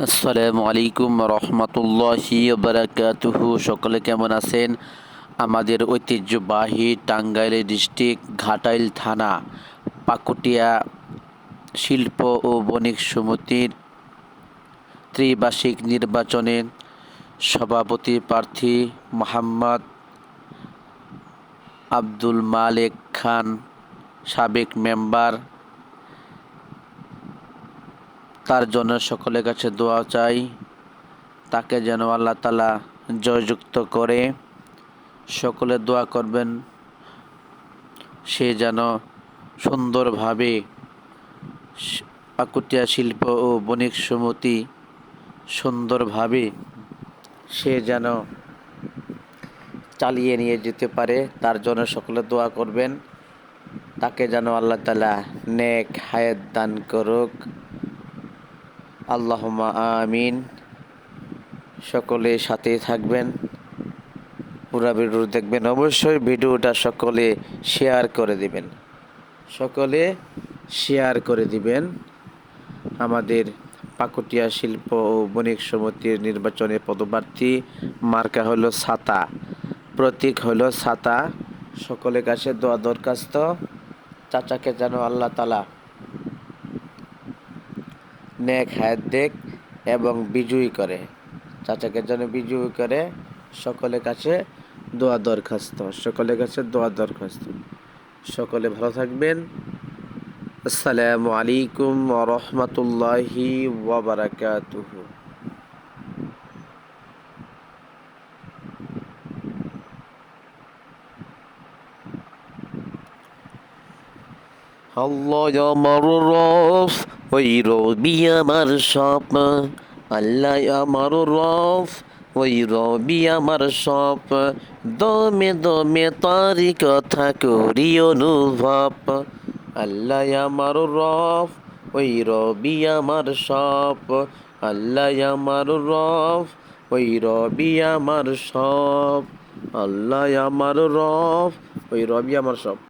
আসসালামু আলাইকুম রহমতুল্লাহি বারাকাতুহু। সকলে কেমন আছেন? আমাদের ঐতিহ্যবাহী টাঙ্গাইল ডিস্ট্রিক্ট ঘাটাইল থানা পাকুটিয়া শিল্প ও বণিক সমিতির ত্রিবার্ষিক নির্বাচনে সভাপতি প্রার্থী মোহাম্মদ আব্দুল মালেক খান সাবেক মেম্বার তার জন্য সকলের কাছে দোয়া চাই। তাকে যেন আল্লাহ তালা জয়যুক্ত করে সকলে দোয়া করবেন। সে যেন সুন্দরভাবে পাকুটিয়া শিল্প ও বণিক সমিতি সুন্দরভাবে সে যেন চালিয়ে নিয়ে যেতে পারে, তার জন্য সকলে দোয়া করবেন। তাকে যেন আল্লাহ তালা নেক হায়াত দান করুক। আল্লাহমা আমিন। সকলে সাথে থাকবেন। পুরা ভিডিও দেখবেন। অবশ্যই ভিডিওটা সকলে শেয়ার করে দিবেন। সকলে শেয়ার করে দিবেন। আমাদের পাকুটিয়া শিল্প ও বণিক সমিতির নির্বাচনে পদপ্রার্থী মার্কা হলো ছাতা প্রতীক হলো ছাতা সকলের কাছে দোয়া দরখাস্ত। চাচাকে যেন আল্লাহ তালা নেক হায়াত দেখ এবং বিজয়ী করে। চাচাকে যেন বিজয়ী করে সকলের কাছে দোয়া দরখাস্ত সকলের কাছে দোয়া দরখাস্ত। সকলে ভালো থাকবেন। আসসালামু আলাইকুম রহমতুল্লাহি আল্লাহ আমার রফ ওই রবি আমার স্বপ্ন, আল্লাহ আমার রফ ওই রবি আমার সপ দমে দমে তারি কথা করি অনুভব, আল্লাহ আমার রফ ওই রবি আমার সপ আল্লাহ আমার রফ ওই রবি আমার সপ আল্লাহ আমার রফ ওই রবি আমার সব